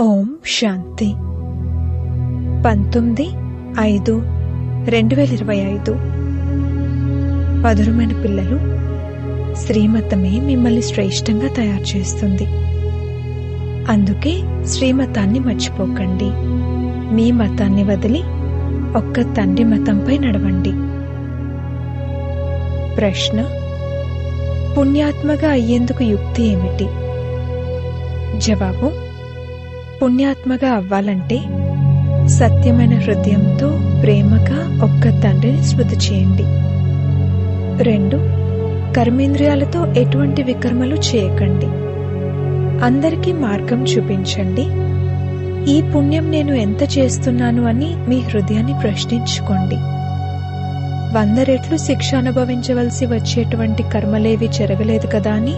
ఓం శాంతి. పంతొమ్మిది ఐదు రెండు వేల ఇరవై ఐదు. మధురమైన పిల్లలు శ్రీమతమే మిమ్మల్ని శ్రేష్టంగా తయారు చేస్తుంది. అందుకే శ్రీమతాన్ని మర్చిపోకండి. మీ మతాన్ని వదిలి ఒక్క తండ్రి మతంపై నడవండి. ప్రశ్న పుణ్యాత్మగా అయ్యేందుకు యుక్తి ఏమిటి? జవాబు పుణ్యాత్మగా అవ్వాలంటే సత్యమైన హృదయంతో ప్రేమగా ఒక్క తండ్రిని స్మృతి చేయండి. రెండు కర్మేంద్రియాలతో ఎటువంటి వికర్మలు చేయకండి. అందరికీ మార్గం చూపించండి. ఈ పుణ్యం నేను ఎంత చేస్తున్నాను అని మీ హృదయాన్ని ప్రశ్నించుకోండి. వంద రెట్లు శిక్ష అనుభవించవలసి వచ్చేటువంటి కర్మలేవి జరగలేదు కదా అని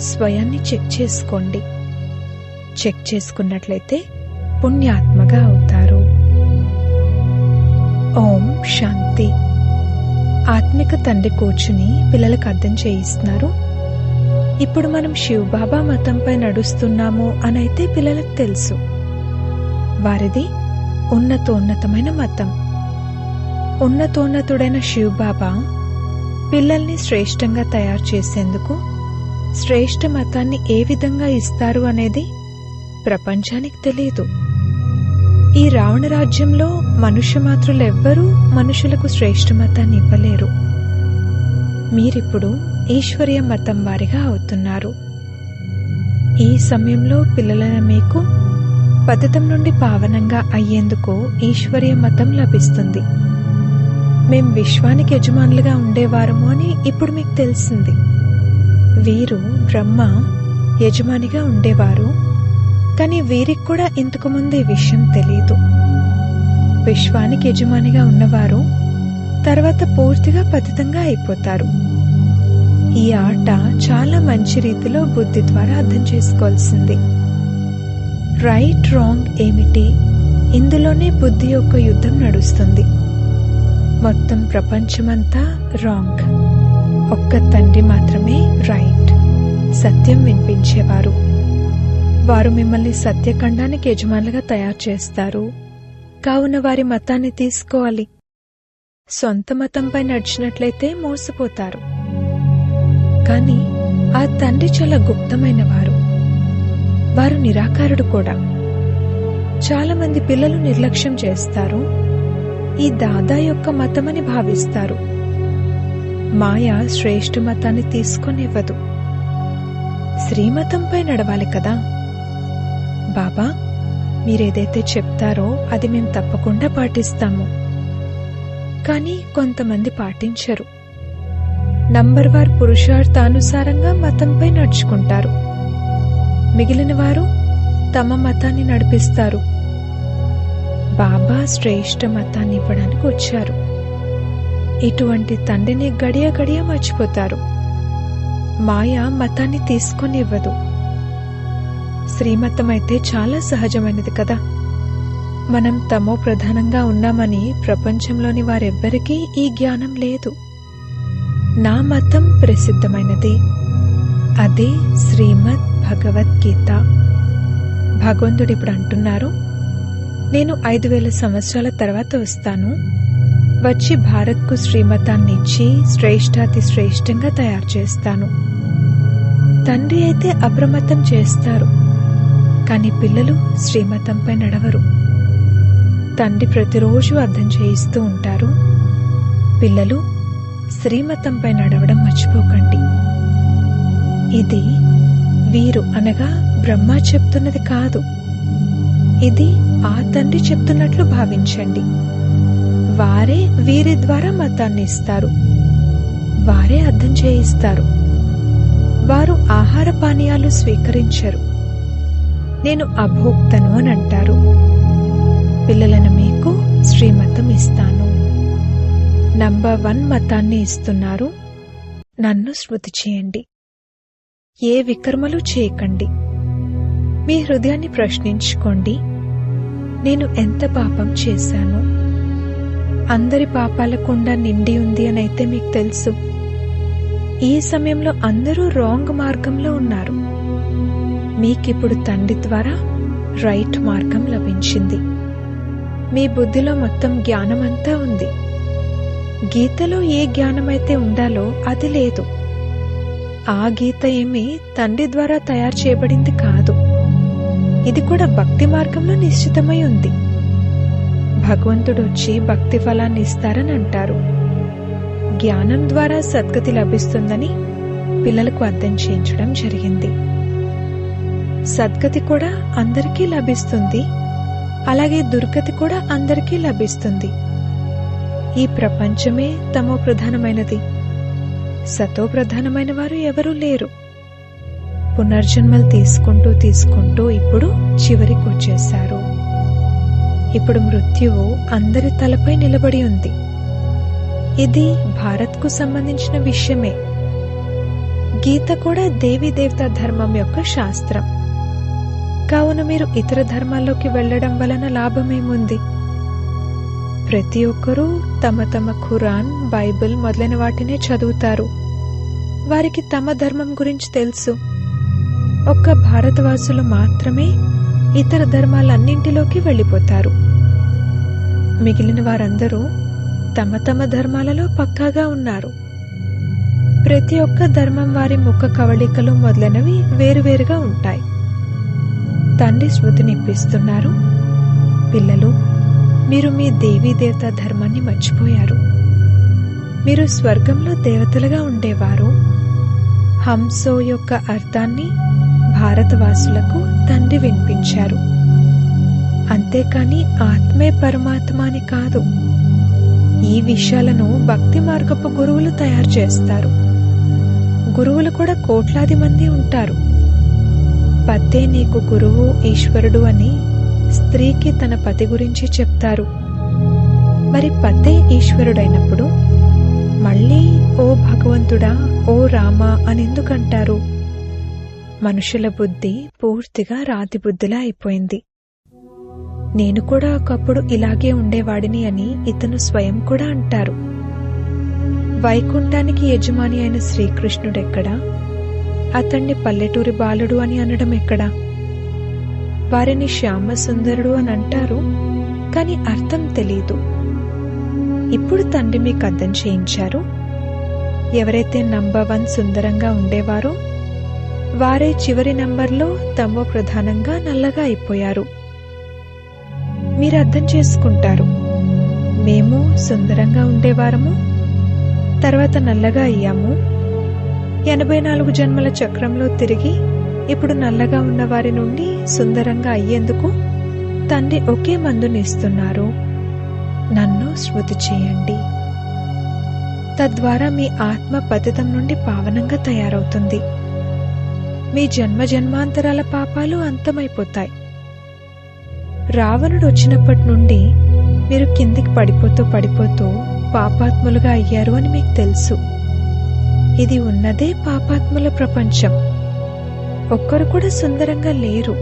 స్వయాన్ని చెక్ చేసుకోండి. చెక్ చేసుకున్నట్లయితే పుణ్యాత్మగా అవుతారు. ఓం శాంతి. ఆత్మిక తండ్రి కూర్చుని పిల్లలకు అర్థం చేయిస్తున్నారు. ఇప్పుడు మనం శివబాబా మతంపై నడుస్తున్నాము అనైతే పిల్లలకు తెలుసు. వారిది ఉన్నతోన్నతమైన మతం. ఉన్నతోన్నతుడైన శివబాబా పిల్లల్ని శ్రేష్టంగా తయారు చేసేందుకు శ్రేష్ఠ మతాన్ని ఏ విధంగా ఇస్తారు అనేది ప్రపంచానికి తెలియదు ఈ రావణ రాజ్యంలో మనుష్య మాత్రులెవ్వరూ మనుషులకు శ్రేష్ఠ మతాన్ని ఇవ్వలేరు. మీరిప్పుడు ఈశ్వర్య మతం వారిగా అవుతున్నారు. ఈ సమయంలో పిల్లలైన మీకు పతితం నుండి పావనంగా అయ్యేందుకు ఈశ్వర్య మతం లభిస్తుంది. మేం విశ్వానికి యజమానులుగా ఉండేవారము అని ఇప్పుడు మీకు తెలిసింది. వీరు బ్రహ్మ యజమానిగా ఉండేవారు. కానీ వీరికి కూడా ఇంతకు ముందు ఈ విషయం తెలియదు విశ్వానికి యజమానిగా ఉన్నవారు తర్వాత పూర్తిగా పతితంగా అయిపోతారు. ఈ ఆట చాలా మంచి రీతిలో బుద్ధి ద్వారా అర్థం చేసుకోవాల్సింది. రైట్ రాంగ్ ఏమిటి? ఇందులోనే బుద్ధి యొక్క యుద్ధం నడుస్తుంది. మొత్తం ప్రపంచమంతా రాంగ్ ఒక్క తండ్రి మాత్రమే రైట్ సత్యం వినిపించేవారు. వారు మిమ్మల్ని సత్యఖండానికి యజమానులుగా తయారు చేస్తారు. కావున వారి మతాన్ని తీసుకోవాలి. సొంత మతంపై నడిచినట్లయితే మోసపోతారు. కానీ ఆ తండ్రి చాలా గుప్తమైన వారు. వారు నిరాకారుడు కూడా. చాలా మంది పిల్లలు నిర్లక్ష్యం చేస్తారు. ఈ దాదా యొక్క మతమని భావిస్తారు. మాయ శ్రేష్ఠ మతాన్ని తీసుకొనివ్వదు. శ్రీమతంపై నడవాలి కదా? బాబా మీరేదైతే చెప్తారో అది మేము తప్పకుండా పాటిస్తాము. కానీ కొంతమంది పాటించరు. నంబర్ వారు పురుషార్థానుసారంగా మతంపై నడుచుకుంటారు. మిగిలిన వారు తమ మతాన్ని నడిపిస్తారు. బాబా శ్రేష్ఠ మతాన్ని ఇవ్వడానికి వచ్చారు. ఇటువంటి తండ్రిని గడియ గడియ మర్చిపోతారు. మాయ మతాన్ని తీసుకొని ఇవ్వదు. శ్రీమతం అయితే చాలా సహజమైనది కదా. మనం తమో ప్రధానంగా ఉన్నామని ప్రపంచంలోని వారెవ్వరికీ ఈ జ్ఞానం లేదు. నా మతం ప్రసిద్ధమైనది. అదే శ్రీమద్ భగవద్గీత. భగవంతుడు ఇప్పుడు అంటున్నారు నేను ఐదు వేల సంవత్సరాల తర్వాత వస్తాను. వచ్చి భారత్కు శ్రీమతాన్ని ఇచ్చి శ్రేష్టాతి శ్రేష్టంగా తయారు చేస్తాను. తండ్రి అయితే అప్రమత్తం చేస్తారు. కానీ పిల్లలు శ్రీమతంపై నడవరు. తండ్రి ప్రతిరోజు అర్థం చేయిస్తూ ఉంటారు పిల్లలు శ్రీమతంపై నడవడం మర్చిపోకండి. ఇది వీరు అనగా బ్రహ్మ చెప్తున్నది కాదు. ఇది ఆ తండ్రి చెప్తున్నట్లు భావించండి. వారే వీరి ద్వారా మతాన్ని ఇస్తారు. వారే అర్థం చేయిస్తారు. వారు ఆహార పానీయాలు స్వీకరించరు. నేను అభోక్తను అని అంటారు. పిల్లలను మీకు శ్రీమతం ఇస్తాను. నంబర్ వన్ మతాన్ని ఇస్తున్నారు. నన్ను స్మృతి చేయండి. ఏ వికర్మలు చేయకండి. మీ హృదయాన్ని ప్రశ్నించుకోండి. నేను ఎంత పాపం చేశాను? అందరి పాపాలకుండా నిండి ఉంది అని అయితే మీకు తెలుసు. ఈ సమయంలో అందరూ రాంగ్ మార్గంలో ఉన్నారు. మీకిప్పుడు తండ్రి ద్వారా రైట్ మార్గం లభించింది. మీ బుద్ధిలో మొత్తం జ్ఞానమంతా ఉంది. గీతలో ఏ జ్ఞానమైతే ఉండాలో అది లేదు. ఆ గీత ఏమీ తండ్రి ద్వారా తయారు చేయబడింది కాదు. ఇది కూడా భక్తి మార్గంలో నిశ్చితమై ఉంది. భగవంతుడు వచ్చి భక్తి ఫలాన్ని ఇస్తారని అంటారు. జ్ఞానం ద్వారా సద్గతి లభిస్తుందని పిల్లలకు అర్థం చేయించడం జరిగింది. సద్గతి కూడా అందరికీ లభిస్తుంది. అలాగే దుర్గతి కూడా అందరికీ లభిస్తుంది. ఈ ప్రపంచమే తమో ప్రధానమైనది. సతో ప్రధానమైన వారు ఎవరూ లేరు. పునర్జన్మలు తీసుకుంటూ తీసుకుంటూ ఇప్పుడు చివరికి వచ్చేశారు. ఇప్పుడు మృత్యువు అందరి తలపై నిలబడి ఉంది. ఇది భారత్కు సంబంధించిన విషయమే. గీత కూడా దేవీ దేవతా ధర్మం యొక్క శాస్త్రం. కావున మీరు ఇతర ధర్మాల్లోకి వెళ్ళడం వలన లాభమేముంది? ప్రతి ఒక్కరూ తమ తమ ఖురాన్ బైబిల్ మొదలైన వాటినే చదువుతారు. వారికి తమ ధర్మం గురించి తెలుసు. ఒక్క భారతవాసులు మాత్రమే ఇతర ధర్మాలన్నింటిలోకి వెళ్ళిపోతారు. మిగిలిన వారందరూ తమ తమ ధర్మాలలో పక్కాగా ఉన్నారు. ప్రతి ఒక్క ధర్మం వారి ముఖ కవళికలు మొదలైనవి వేరువేరుగా ఉంటాయి. తండ్రి స్మృతినిప్పిస్తున్నారు పిల్లలు మీరు మీ దేవీ దేవత ధర్మాన్ని మర్చిపోయారు. మీరు స్వర్గంలో దేవతలుగా ఉండేవారు. హంసో యొక్క అర్థాన్ని భారతవాసులకు తండ్రి వినిపించారు. అంతేకాని ఆత్మే పరమాత్మ అని కాదు. ఈ విషయాలను భక్తి మార్గపు గురువులు తయారు చేస్తారు. గురువులు కూడా కోట్లాది మంది ఉంటారు. పతే నీకు గురువు ఈశ్వరుడు అని స్త్రీకి తన పతి గురించి చెప్తారు. మరి పతే ఈశ్వరుడైనప్పుడు మళ్ళీ ఓ భగవంతుడా ఓ రామా అని ఎందుకంటారు మనుషుల బుద్ధి పూర్తిగా రాతి బుద్ధిలా అయిపోయింది. నేను కూడా ఒకప్పుడు ఇలాగే ఉండేవాడిని అని ఇతను స్వయం కూడా అంటారు. వైకుంఠానికి యజమాని అయిన శ్రీకృష్ణుడెక్కడా? అతన్ని పల్లెటూరి బాలుడు అని అనడం ఎక్కడా? వారిని శ్యామ సుందరుడు అని అంటారు కాని అర్థం తెలీదు. ఇప్పుడు తండ్రి మీకు అర్థం చేయించారు? ఎవరైతే నంబర్ వన్ సుందరంగా ఉండేవారో వారే చివరి నంబర్లో తమో ప్రధానంగా నల్లగా అయిపోయారు. మీరు అర్థం చేసుకుంటారు. మేము సుందరంగా ఉండేవారము తర్వాత నల్లగా అయ్యాము. ఎనభై నాలుగు జన్మల చక్రంలో తిరిగి ఇప్పుడు నల్లగా ఉన్న వారి నుండి సుందరంగా అయ్యేందుకు తండ్రి ఒకే మందునిస్తున్నారు నన్ను శృతి చేయండి. తద్వారా మీ ఆత్మ పతితం నుండి పావనంగా తయారవుతుంది. మీ జన్మ జన్మాంతరాల పాపాలు అంతమైపోతాయి. రావణుడు వచ్చినప్పటి నుండి మీరు కిందికి పడిపోతూ పడిపోతూ పాపాత్ములుగా అయ్యారు అని మీకు తెలుసు. ఇది ఉన్నదే పాపాత్ముల ప్రపంచం. ఒక్కరు కూడా సుందరంగా లేరు.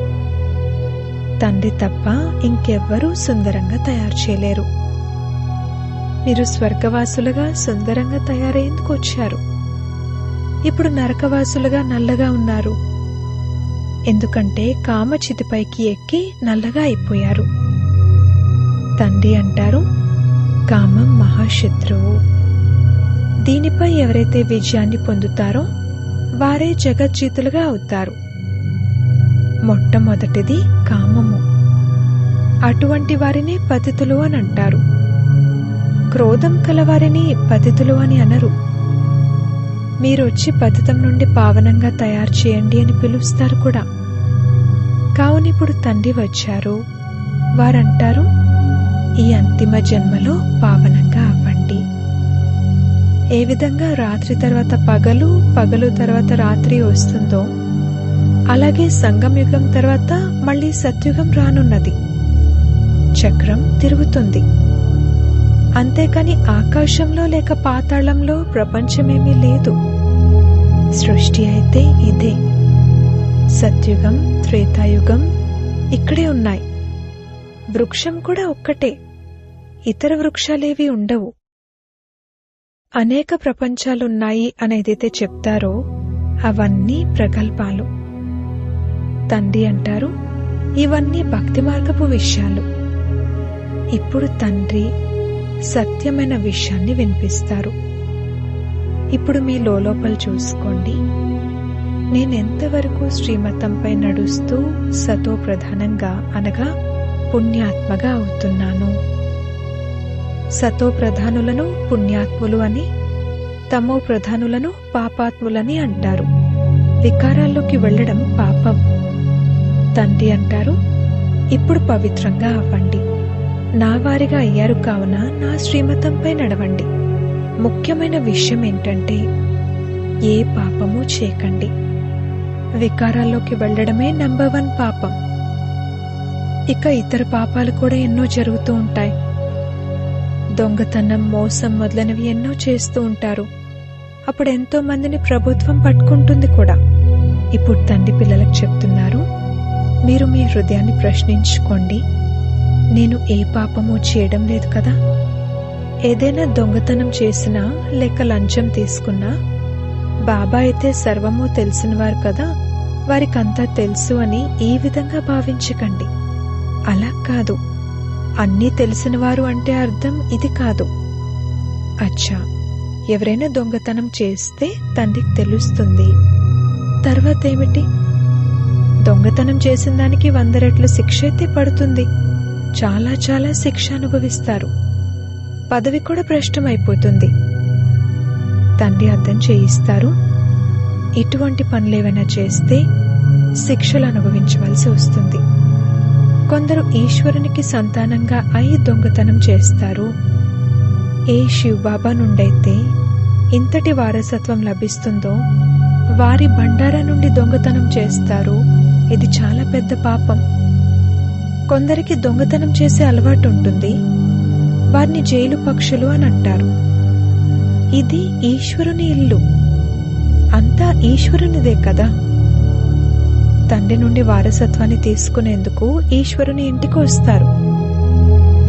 తండ్రి తప్ప ఇంకెవ్వరూ సుందరంగా తయారు చేయలేరు. మీరు స్వర్గవాసులుగా సుందరంగా తయారయ్యేందుకు వచ్చారు. ఇప్పుడు నరకవాసులుగా నల్లగా ఉన్నారు. ఎందుకంటే కామచితిపైకి ఎక్కి నల్లగా అయిపోయారు. తండ్రి అంటారు కామం మహాశత్రువు. దీనిపై ఎవరైతే విజయాన్ని పొందుతారో వారే జగజ్జీతులుగా అవుతారు. మొట్టమొదటిది కామము. అటువంటి వారిని పతితులు అని అంటారు. క్రోధం కలవారిని పతితులు అని అనరు. మీరొచ్చి పతితం నుండి పావనంగా తయారు చేయండి అని పిలుస్తారు కూడా. కావునిప్పుడు తండ్రి వచ్చారు. వారంటారు ఈ అంతిమ జన్మలో పావనంగా అవ్వండి. ఏ విధంగా రాత్రి తర్వాత పగలు పగలు తర్వాత రాత్రి వస్తుందో అలాగే సంగమయుగం తర్వాత మళ్ళీ సత్యుగం రానున్నది. చక్రం తిరుగుతుంది. అంతేకాని ఆకాశంలో లేక పాతాళంలో ప్రపంచమేమీ లేదు. సృష్టి అయితే ఇదే. సత్యుగం త్రేతాయుగం ఇక్కడే ఉన్నాయి. వృక్షం కూడా ఒక్కటే. ఇతర వృక్షాలేవి ఉండవు. అనేక ప్రపంచాలున్నాయి అనేదైతే చెప్తారో అవన్నీ ప్రగల్భాలు. తండ్రి అంటారు ఇవన్నీ భక్తి మార్గపు విషయాలు. ఇప్పుడు తండ్రి సత్యమైన విషయాన్ని వినిపిస్తారు. ఇప్పుడు మీ లోపల చూసుకోండి. నేనెంతవరకు శ్రీమతంపై నడుస్తూ సతో ప్రధానంగా అనగా పుణ్యాత్మగా అవుతున్నాను? సతో ప్రధానులను పుణ్యాత్ములు అని తమో ప్రధానులను పాపాత్ములని అంటారు. వికారాల్లోకి వెళ్ళడం పాపం. తండ్రి అంటారు ఇప్పుడు పవిత్రంగా అవ్వండి. నా వారిగా అయ్యారు కావున నా శ్రీమతంపై నడవండి. ముఖ్యమైన విషయం ఏంటంటే ఏ పాపము చేయకండి. వికారాల్లోకి వెళ్ళడమే నంబర్ వన్ పాపం. ఇక ఇతర పాపాలు కూడా ఎన్నో జరుగుతూ ఉంటాయి. దొంగతనం మోసం మొదలైనవి ఎన్నో చేస్తూ ఉంటారు. అప్పుడు ఎంతో మందిని ప్రభుత్వం పట్టుకుంటుంది కూడా. ఇప్పుడు తండ్రి పిల్లలకు చెప్తున్నారు మీరు మీ హృదయాన్ని ప్రశ్నించుకోండి. నేను ఏ పాపము చేయడం లేదు కదా? ఏదైనా దొంగతనం చేసినా లేక లంచం తీసుకున్నా బాబా అయితే సర్వము తెలిసినవారు కదా? వారికంతా తెలుసు అని ఈ విధంగా భావించకండి. అలా కాదు. అన్నీ తెలిసినవారు అంటే అర్థం ఇది కాదు. అచ్చా ఎవరైనా దొంగతనం చేస్తే తండ్రికి తెలుస్తుంది. తర్వాత ఏమిటి? దొంగతనం చేసిన దానికి వంద రెట్లు శిక్ష అయితే పడుతుంది. చాలా చాలా శిక్ష అనుభవిస్తారు. పదవి కూడా భ్రష్టమైపోతుంది. తండ్రి అర్థం చేయిస్తారు. ఇటువంటి పనులేవైనా చేస్తే శిక్షలు అనుభవించవలసి వస్తుంది. కొందరు ఈశ్వరునికి సంతానంగా అయి దొంగతనం చేస్తారు. ఏ శివబాబా నుండైతే ఇంతటి వారసత్వం లభిస్తుందో వారి బండారా నుండి దొంగతనం చేస్తారు. ఇది చాలా పెద్ద పాపం. కొందరికి దొంగతనం చేసే అలవాటు ఉంటుంది. వారిని జైలు పక్షులు అని అంటారు. ఇది ఈశ్వరుని ఇల్లు. అంతా ఈశ్వరునిదే కదా. తండ్రి నుండి వారసత్వాన్ని తీసుకునేందుకు ఈశ్వరుని ఇంటికి వస్తారు.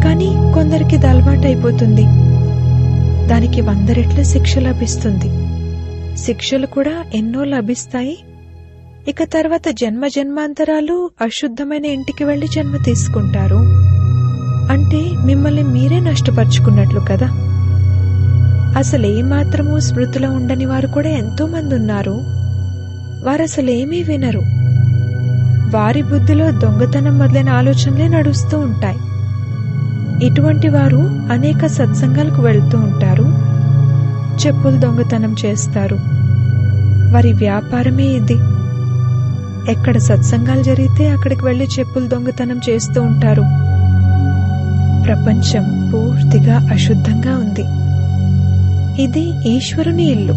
కానీ కొందరికి ఇది అయిపోతుంది దానికి వంద రెట్ల శిక్ష లభిస్తుంది. శిక్షలు కూడా ఎన్నో లభిస్తాయి. ఇక తర్వాత జన్మ జన్మాంతరాలు అశుద్ధమైన ఇంటికి వెళ్ళి జన్మ తీసుకుంటారు. అంటే మిమ్మల్ని మీరే నష్టపరుచుకున్నట్లు కదా. అసలు ఏమాత్రమూ స్మృతిలో ఉండని వారు కూడా ఎంతో మంది ఉన్నారు. వారు అసలు ఏమీ వినరు. వారి బుద్ధిలో దొంగతనం మొదలైన ఆలోచనలే నడుస్తూ ఉంటాయి. ఇటువంటి వారు అనేక సత్సంగాలకు వెళ్తూ ఉంటారు. చెప్పులు దొంగతనం చేస్తారు. వారి వ్యాపారమే ఇది. ఎక్కడ సత్సంగాలు జరిగితే అక్కడికి వెళ్ళి చెప్పులు దొంగతనం చేస్తూ ఉంటారు. ప్రపంచం పూర్తిగా అశుద్ధంగా ఉంది. ఇది ఈశ్వరుని ఇల్లు.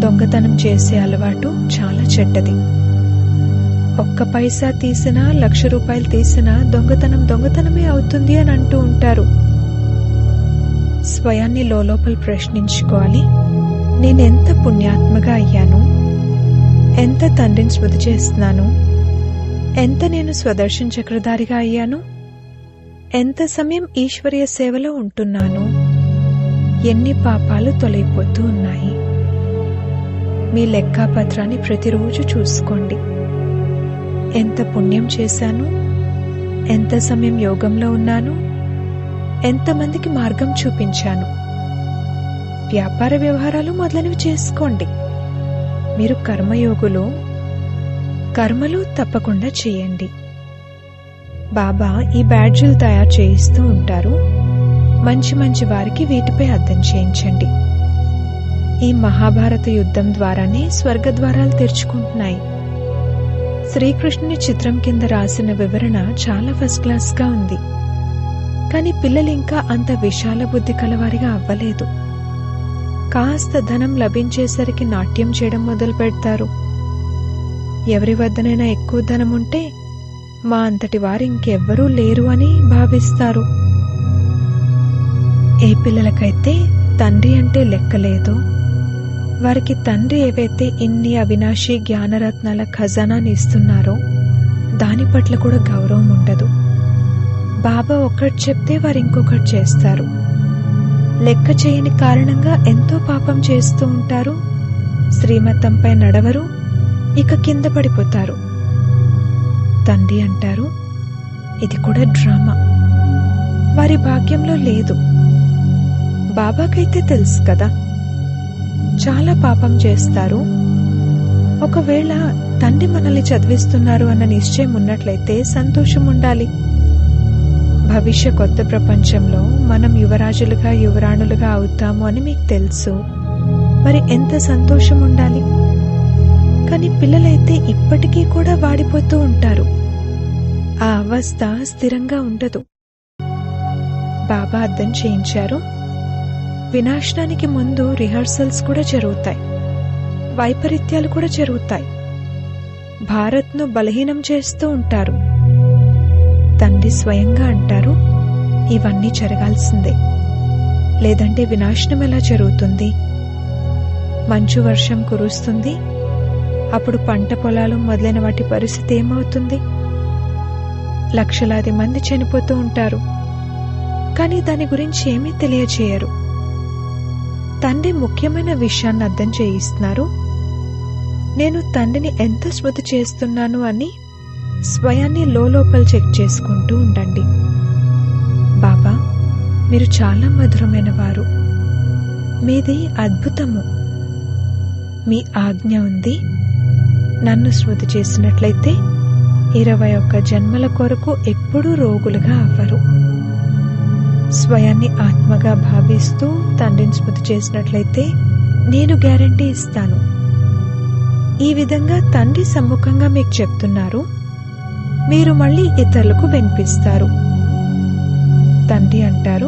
దొంగతనం చేసే అలవాటు చాలా చెడ్డది. ఒక్క పైసా తీసినా లక్ష రూపాయలు తీసినా దొంగతనం దొంగతనమే అవుతుంది అని అంటూ ఉంటారు. స్వయాన్ని లోపల ప్రశ్నించుకోవాలి. నేనెంత పుణ్యాత్మగా అయ్యాను? ఎంత తండ్రిని స్మృతి చేస్తున్నాను? ఎంత నేను స్వదర్శన చక్రధారిగా అయ్యాను? ఎంత సమయం ఈశ్వరీయ సేవలో ఉంటున్నాను? ఎన్ని పాపాలు తొలగిపోతూ ఉన్నాయి? మీ లెక్కాపత్రాన్ని ప్రతిరోజు చూసుకోండి. ఎంత పుణ్యం చేశాను? ఎంత సమయం యోగంలో ఉన్నాను? ఎంతమందికి మార్గం చూపించాను? వ్యాపార వ్యవహారాలు మొదలైనవి చేసుకోండి. మీరు కర్మయోగులు కర్మలు తప్పకుండా చేయండి. బాబా ఈ బ్యాడ్జులు తయారు చేయిస్తూ ఉంటారు. మంచి మంచి వారికి వీటిపై అర్థం చేయించండి. ఈ మహాభారత యుద్ధం ద్వారానే స్వర్గద్వారాలు తెరుచుకుంటున్నాయి. శ్రీకృష్ణుని చిత్రం కింద రాసిన వివరణ చాలా ఫస్ట్ క్లాస్గా ఉంది. కానీ పిల్లలు ఇంకా అంత విశాల బుద్ధి కలవారిగా అవ్వలేదు. కాస్త ధనం లభించేసరికి నాట్యం చేయడం మొదలు పెడతారు. ఎవరి వద్దనైనా ఎక్కువ ధనం ఉంటే మా అంతటి వారు ఇంకెవ్వరూ లేరు అని భావిస్తారు. ఏ పిల్లలకైతే తండ్రి అంటే లెక్కలేదో వారికి తండ్రి ఏవైతే ఇన్ని అవినాశి జ్ఞానరత్నాల ఖజానాన్ని ఇస్తున్నారో దాని పట్ల కూడా గౌరవం ఉండదు. బాబా ఒక్కటి చెప్తే వారు ఇంకొకటి చేస్తారు. లెక్క చేయని కారణంగా ఎంతో పాపం చేస్తూ ఉంటారు. శ్రీమతంపై నడవరు. ఇక కింద పడిపోతారు. తండ్రి అంటారు ఇది కూడా డ్రామా. వారి భాగ్యంలో లేదు. బాబాకైతే తెలుసు కదా. చాలా పాపం చేస్తారు. ఒకవేళ తండ్రి మనల్ని చదివిస్తున్నారు అన్న నిశ్చయం ఉన్నట్లయితే సంతోషం ఉండాలి. భవిష్య కొత్త ప్రపంచంలో మనం యువరాజులుగా యువరాణులుగా అవుతాము అని మీకు తెలుసు. మరి ఎంత సంతోషం ఉండాలి? కానీ పిల్లలైతే ఇప్పటికీ కూడా వాడిపోతూ ఉంటారు. ఆ అవస్థ స్థిరంగా ఉండదు. బాబా అర్థం చేయించారు. వినాశనానికి ముందు రిహార్సల్స్ కూడా జరుగుతాయి. వైపరీత్యాలు కూడా జరుగుతాయి. భారత్ను బలహీనం చేస్తూ ఉంటారు. తండ్రి స్వయంగా అంటారు ఇవన్నీ జరగాల్సిందే. లేదంటే వినాశనం ఎలా జరుగుతుంది? మంచు వర్షం కురుస్తుంది. అప్పుడు పంట పొలాలు మొదలైన వాటి పరిస్థితి ఏమవుతుంది? లక్షలాది మంది చనిపోతూ ఉంటారు. కానీ దాని గురించి ఏమీ తెలియజేయరు. తండ్రి ముఖ్యమైన విషయాన్ని అర్థం చేయిస్తున్నారు. నేను తండ్రిని ఎంత స్మృతి చేస్తున్నాను అని స్వయాన్ని లోపల చెక్ చేసుకుంటూ ఉండండి. బాబా మీరు చాలా మధురమైన వారు. మీది అద్భుతము. మీ ఆజ్ఞ ఉంది. నన్ను స్మృతి చేసినట్లయితే ఇరవై ఒక్క జన్మల కొరకు ఎప్పుడూ రోగులుగా అవ్వరు. స్వయాన్ని ఆత్మగా భావిస్తూ తండ్రిని స్మృతి చేసినట్లయితే నేను గ్యారంటీ ఇస్తాను. ఈ విధంగా తండ్రి సమ్ముఖంగా మీకు చెప్తున్నారు. మీరు మళ్ళీ ఇతరులకు వినిపిస్తారు. తండ్రి అంటారు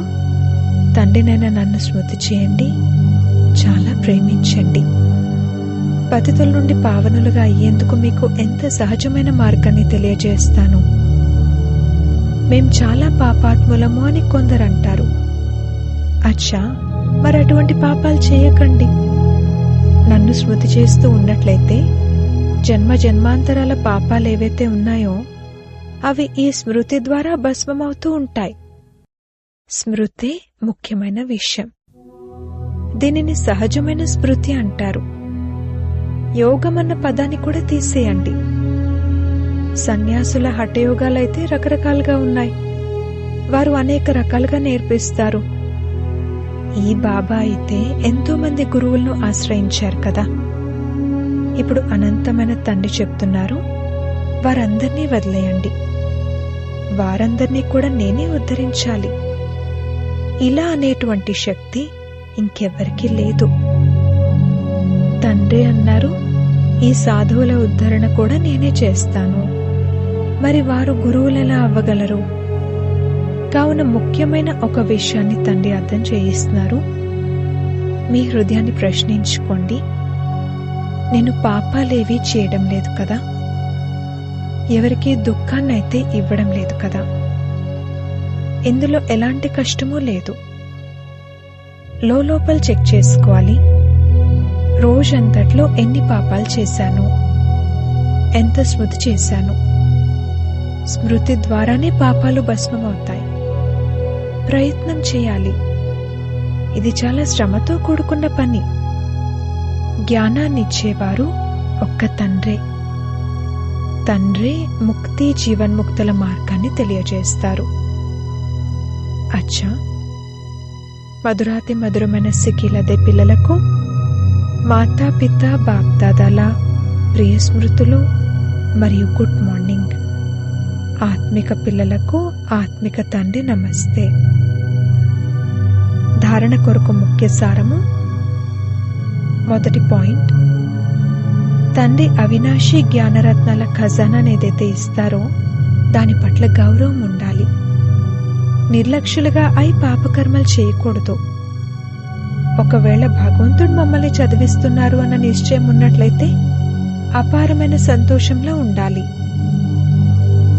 తండ్రినైనా నన్ను స్మృతి చేయండి చాలా ప్రేమించండి. పతితుల నుండి పావనులుగా అయ్యేందుకు మీకు ఎంత సహజమైన మార్గాన్ని తెలియజేస్తాను. మేం చాలా పాపాత్ములము అని కొందరు అంటారు. అచ్చా మరి అటువంటి పాపాలు చేయకండి. నన్ను స్మృతి చేస్తూ ఉన్నట్లయితే జన్మ జన్మాంతరాల పాపాలు ఏవైతే ఉన్నాయో అవి ఈ స్మృతి ద్వారా భస్మమవుతూ ఉంటాయి. స్మృతి ముఖ్యమైన విషయం. దీనిని సహజమైన స్మృతి అంటారు. యోగం అన్న పదాన్ని కూడా తీసేయండి. సన్యాసుల హఠయోగాలైతే రకరకాలుగా ఉన్నాయి. వారు అనేక రకాలుగా నేర్పిస్తారు. ఈ బాబా అయితే ఎంతో మంది గురువులను ఆశ్రయించారు కదా. ఇప్పుడు అనంతమైన తండ్రి చెప్తున్నారు వారందరినీ వదిలేయండి. వారందరినీ కూడా నేనే ఉద్ధరించాలి. ఇలా అనేటువంటి శక్తి ఇంకెవ్వరికీ లేదు. తండ్రి అన్నారు ఈ సాధువుల ఉద్ధరణ కూడా నేనే చేస్తాను. మరి వారు గురువులెలా అవ్వగలరు? కావున ముఖ్యమైన ఒక విషయాన్ని తండ్రి అర్థం చేయిస్తున్నారు. మీ హృదయాన్ని ప్రశ్నించుకోండి. నేను పాపాలేవీ చేయడం లేదు కదా? ఎవరికి దుఃఖాన్ని అయితే ఇవ్వడం లేదు కదా? ఇందులో ఎలాంటి కష్టమూ లేదు. లోపల చెక్ చేసుకోవాలి. రోజంతట్లో ఎన్ని పాపాలు చేశాను? ఎంత స్మృతి చేశాను? స్మృతి ద్వారానే పాపాలు భస్మమవుతాయి. ప్రయత్నం చేయాలి. ఇది చాలా శ్రమతో కూడుకున్న పని. జ్ఞానాన్నిచ్చేవారు ఒక్క తండ్రే. తండ్రే ముక్తి జీవన్ముక్తుల మార్గాన్ని తెలియజేస్తారు. అచ్చా! మధురాతి మధురమైన సికిలదే పిల్లలకు మాతాపిత బాప్దాదాల ప్రియ స్మృతులు మరియు గుడ్ మార్నింగ్. ఆత్మిక పిల్లలకు ఆత్మిక తండ్రి నమస్తే. ధారణ కొరకు ముఖ్య సారము. మొదటి పాయింట్. తండ్రి అవినాశి జ్ఞానరత్నాల ఖజానాను ఏదైతే ఇస్తారో దాని పట్ల గౌరవం ఉండాలి. నిర్లక్ష్యులుగా అయి పాపకర్మలు చేయకూడదు. ఒకవేళ భగవంతుడు మమ్మల్ని చదివిస్తున్నారు అన్న నిశ్చయం ఉన్నట్లయితే అపారమైన సంతోషంలో ఉండాలి.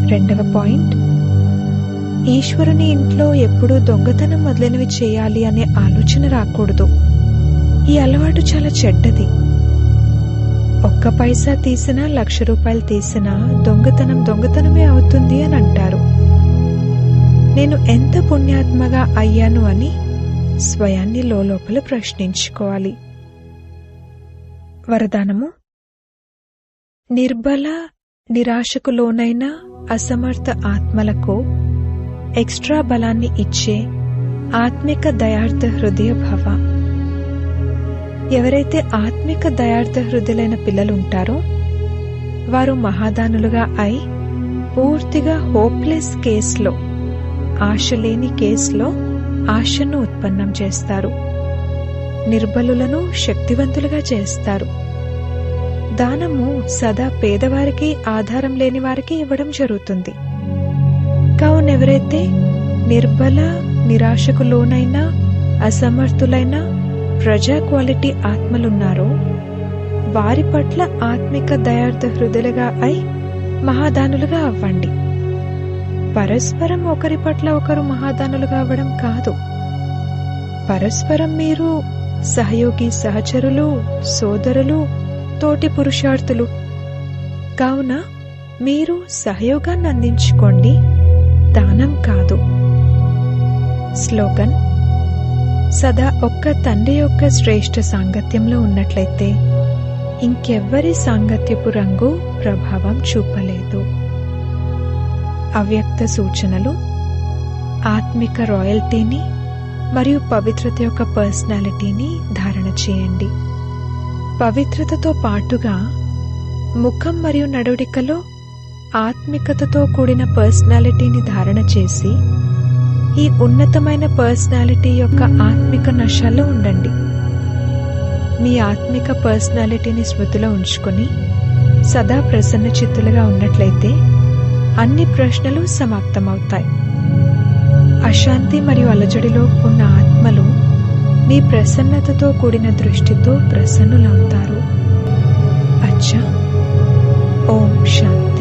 రెండవ పాయింట్. ఈశ్వరుని ఇంట్లో ఎప్పుడూ దొంగతనం మొదలైనవి చేయాలి అనే ఆలోచన రాకూడదు. ఈ అలవాటు చాలా చెడ్డది. ఒక్క పైసా తీసినా లక్ష రూపాయలు తీసినా దొంగతనం దొంగతనమే అవుతుంది అని అంటారు. నేను ఎంత పుణ్యాత్మగా అయ్యాను అని స్వయాన్ని లోపల ప్రశ్నించుకోవాలి. వరదానము. నిర్బల నిరాశకు లోనైనా అసమర్థ ఆత్మలకు ఎక్స్ట్రా బలాన్ని ఇచ్చే ఆత్మిక దయార్థ హృదయ భవ. ఎవరైతే ఆత్మిక దయార్థ హృదయులైన పిల్లలుంటారో వారు మహాదానులుగా అయి పూర్తిగా హోప్లెస్ కేసులో ఆశ లేని కేసులో ఆశను ఉత్పన్నం చేస్తారు. నిర్బలులను శక్తివంతులుగా చేస్తారు. దానము సదా పేదవారికి ఆధారం లేని వారికి ఇవ్వడం జరుగుతుంది. కావున ఎవరైతే నిర్బల నిరాశకు లోనైన అసమర్థులైన ప్రజా క్వాలిటీ ఆత్మలున్నారో వారి పట్ల ఆత్మిక దయార్థ హృదయలుగా అయి మహాదానులుగా అవ్వండి. పరస్పరం ఒకరి పట్ల ఒకరు మహాదానులుగా అవ్వడం కాదు. పరస్పరం మీరు సహయోగి సహచరులు సోదరులు తోటి పురుషార్థులు. కావున మీరు సహయోగాన్ని అందించుకోండి. దానం కాదు. స్లోగన్ సదా ఒక్క తండ్రి యొక్క శ్రేష్ఠ సాంగత్యంలో ఉన్నట్లయితే ఇంకెవ్వరి సాంగత్యపు రంగు ప్రభావం చూపలేదు. అవ్యక్త సూచనలు. ఆత్మిక రాయల్టీని మరియు పవిత్రత యొక్క పర్సనాలిటీని ధారణ చేయండి. పవిత్రతతో పాటుగా ముఖం మరియు నడవడికలో ఆత్మికతతో కూడిన పర్సనాలిటీని ధారణ చేసి ఈ ఉన్నతమైన పర్సనాలిటీ యొక్క ఆత్మిక నశాల్లో ఉండండి. మీ ఆత్మిక పర్సనాలిటీని స్మృతిలో ఉంచుకొని సదా ప్రసన్న చిత్తులుగా ఉన్నట్లయితే అన్ని ప్రశ్నలు సమాప్తమవుతాయి. అశాంతి మరియు అలజడిలో ఉన్న ఆత్మలు మీ ప్రసన్నతతో కూడిన దృష్టితో ప్రసన్నులవుతారు. అచ్చ. ఓం శాంతి.